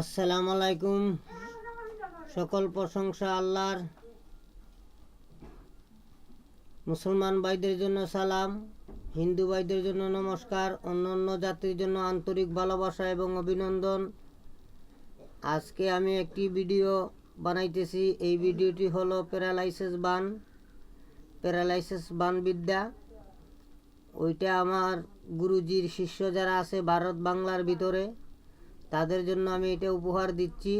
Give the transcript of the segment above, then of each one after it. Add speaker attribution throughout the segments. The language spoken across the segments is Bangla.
Speaker 1: আসসালামু আলাইকুম। সকল প্রশংসা আল্লাহর। মুসলমান ভাইদের জন্য সালাম, হিন্দু ভাইদের জন্য নমস্কার, অন্য অন্য জাতির জন্য আন্তরিক ভালোবাসা এবং অভিনন্দন। আজকে আমি একটি ভিডিও বানাইতেছি। এই ভিডিওটি হলো প্যারালাইসিস বান প্যারালাইসিস বান বিদ্যা ওইটা আমার গুরুজির শিষ্য যারা আছে ভারত বাংলার ভিতরে। তাদের জন্য আমি এটা উপহার দিচ্ছি।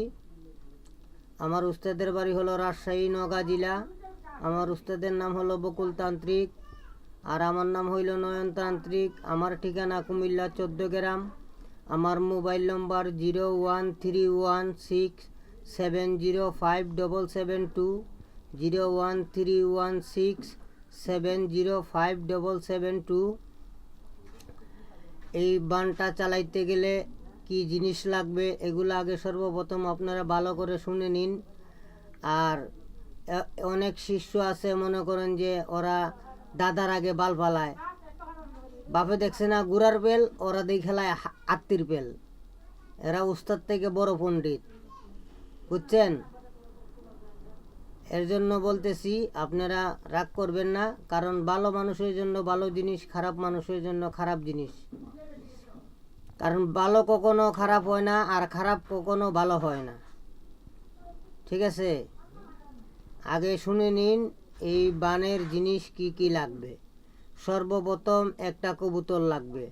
Speaker 1: আমার উস্তাদের বাড়ি হলো রাজশাহী নগা জেলা। আমার উস্তাদের নাম হলো বকুল তান্ত্রিক। আর আমার নাম হইল নয়নতান্ত্রিক আমার ঠিকানা কুমিল্লা চোদ্দ গ্রাম। আমার mobile number zero one three one six seven zero five double seven two, zero one three one six seven zero five double seven two. এই বানটা চালাইতে গেলে কি জিনিস লাগবে, এগুলো আগে সর্বপ্রথম আপনারা ভালো করে শুনে নিন। আর অনেক শিষ্য আছে, মনে করেন যে ওরা দাদার আগে বাল পালায় বাপে দেখছে না গুড়ার পেল ওরা খেলায় আত্মীর পেল এরা উস্তাদ থেকে বড় পণ্ডিত। বুঝছেন? এর জন্য বলতেছি, আপনারা রাগ করবেন না, কারণ ভালো মানুষের জন্য ভালো জিনিস, খারাপ মানুষের জন্য খারাপ জিনিস। কারণ ভালো কখনো খারাপ হয় না, আর খারাপ কখনো ভালো হয় না। ঠিক আছে? আগে শুনে নিন, এই বানের জিনিস কি কি লাগবে? সর্বপ্রথম একটা কবুতর লাগবে।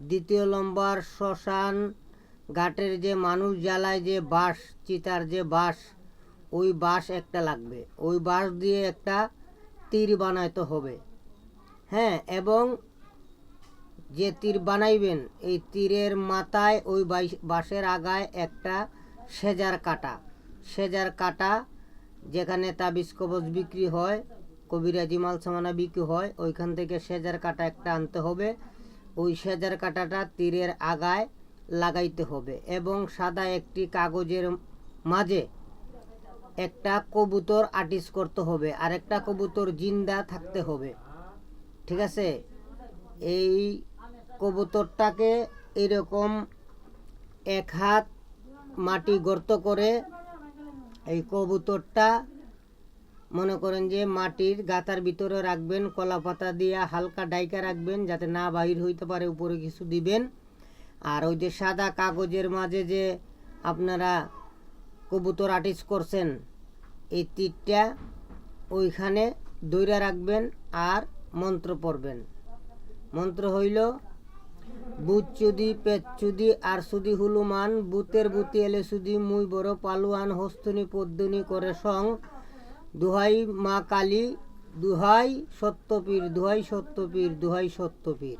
Speaker 1: দ্বিতীয় লম্বার শ্মশান ঘাটের যে মানুষ জ্বালায় যে বাঁশ, চিতার যে বাঁশ, ওই বাঁশ একটা লাগবে। ওই বাঁশ দিয়ে একটা তীর বানাইতে হবে। হ্যাঁ এবং যে তীর বানাইবেন, এই তীরের মাথায় ওই বাঁশের আগায় একটা সেজার কাটা। সেজার কাটা যেখানে তাবিজ কবজ বিক্রি হয়, কবিরাজি মাল সামানা বিক্রি হয়, ওইখান থেকে সেজার কাটা একটা আনতে হবে। ওই সেজার কাটাটা তীরের আগায় লাগাইতে হবে এবং সাদা একটি কাগজের মাঝে একটা কবুতর আর্টিস্ট করতে হবে আর একটা কবুতর জিন্দা থাকতে হবে। ঠিক আছে? এই কবুতরটাকে এরকম এক হাত মাটি গর্ত করে এই কবুতরটা মনে করেন যে মাটির গাতার ভিতরে রাখবেন, কলা পাতা দিয়ে হালকা ডাইকা রাখবেন যাতে না বাহির হইতে পারে, উপরে কিছু দিবেন। আর ওই যে সাদা কাগজের মাঝে যে আপনারা কবুতর আর্টিস্ট করছেন, এই তীরটা ওইখানে দইরা রাখবেন আর মন্ত্র পড়বেন। মন্ত্র হইল বুত চুদি, পেট চুদি, আর সুদি হুলুমান। বুতের বুতি এলে সুদি মুই বড় পালুয়ান, হস্তনি পদ্মনি করে সং। দুহাই মা কালী, দুহাই সত্যপীর দুহাই সত্যপীর দুহাই সত্যপীর।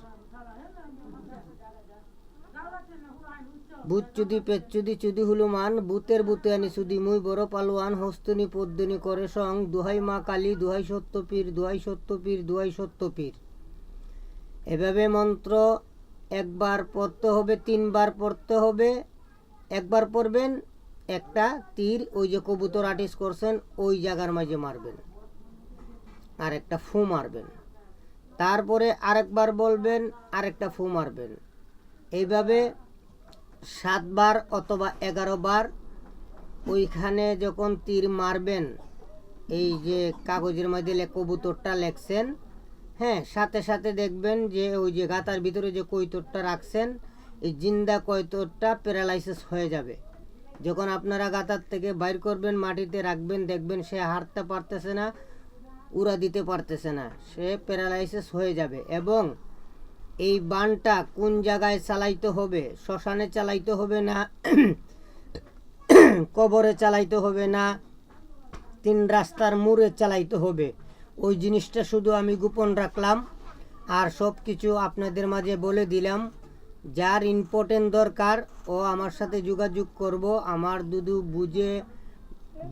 Speaker 1: বুত চুদি, পেট চুদি চুদি হুলুমান। বুতের বুতে আনি সুদি মুই বড় পালুয়ান, হস্তনি পদ্মনি করে সং। দুহাই মা কালী, দুহাই সত্যপীর দুহাই সত্যপীর দুহাই সত্যপীর। এভাবে মন্ত্র একবার পড়তে হবে, তিনবার পড়তে হবে। একবার পড়বেন, একটা তীর, ওই যে কবুতর আর্টিস্ট করছেন, ওই জায়গার মাঝে মারবেন। আর একটা ফু মারবেন। তারপরে আরেকবার বলবেন, আরেকটা ফু মারবেন। এইভাবে সাতবার অথবা এগারো বার ওইখানে যখন তীর মারবেন, এই যে কাগজের লে- কবুতরটা লেখছেন হ্যাঁ সাথে সাথে দেখবেন যে ওই যে গাতার ভিতরে যে কৈতরটা রাখছেন, এই জিন্দা কৈতরটা প্যারালাইসিস হয়ে যাবে। যখন আপনারা গাতার থেকে বাইর করবেন, মাটিতে রাখবেন, দেখবেন সে হাঁটতে পারতেছে না, উড়া দিতে পারতেছে না, সে প্যারালাইসিস হয়ে যাবে। এবং এই বানটা কোন জায়গায় চালাইতে হবে, শ্মশানে চালাইতে হবে না, কবরে চালাইতে হবে না, তিন রাস্তার মোড়ে চালাইতে হবে ওই জিনিসটা শুধু আমি গোপন রাখলাম আর সব কিছু আপনাদের মাঝে বলে দিলাম। যার ইম্পর্টেন্ট দরকার, ও আমার সাথে যোগাযোগ করব। আমার দুদু বুঝে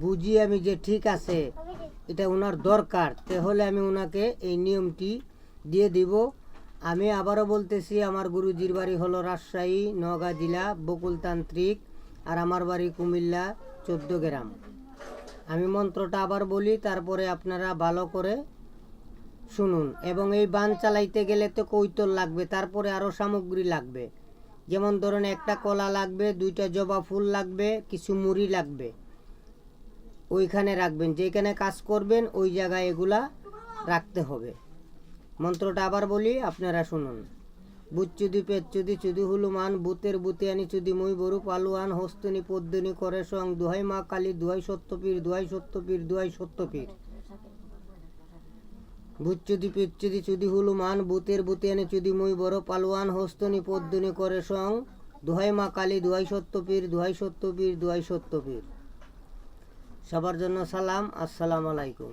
Speaker 1: বুঝি আমি যে ঠিক আছে, এটা ওনার দরকার, তাহলে আমি ওনাকে এই নিয়মটি দিয়ে দিব। আমি আবারও বলতেছি, আমার গুরুজির বাড়ি হলো রাজশাহী, নওগাঁ জেলা, বকুলতান্ত্রিক, আর আমার বাড়ি কুমিল্লা, চোদ্দ গ্রাম। আমি মন্ত্রটা আবার বলি, তারপরে আপনারা ভালো করে শুনুন। এবং এই বান চালাইতে গেলে তো কৈতল লাগবে, তারপরে আরও সামগ্রী লাগবে। যেমন ধরুন, একটা কলা লাগবে, দুইটা জবা ফুল লাগবে, কিছু মুড়ি লাগবে। ওইখানে রাখবেন, যেখানে কাজ করবেন, ওই জায়গায় এগুলা রাখতে হবে। মন্ত্রটা আবার বলি, আপনারা শুনুন। বুচ্চুদি পেচ্চুদি চুদি হুলুমান বুতের বুতে আনি চুদি মই বরু পালুয়ান হস্তনি পদ্মনি করে সং, দুহাই মা কালী, দুহাই সত্যপীর দুহাই সত্যপীর দুহাই সত্যপীর। বুচ্চুদি পেচ্চুদি চুদি হুলুমান বুতের বুতে আনি চুদি মুই বড় পালুয়ান হস্তনি পদ্মনি করে সং, দুহাই মা কালী, দুহাই সত্যপীর দুহাই সত্যপীর দুহাই সত্যপীর। সবার জন্য সালাম, আসসালামু আলাইকুম।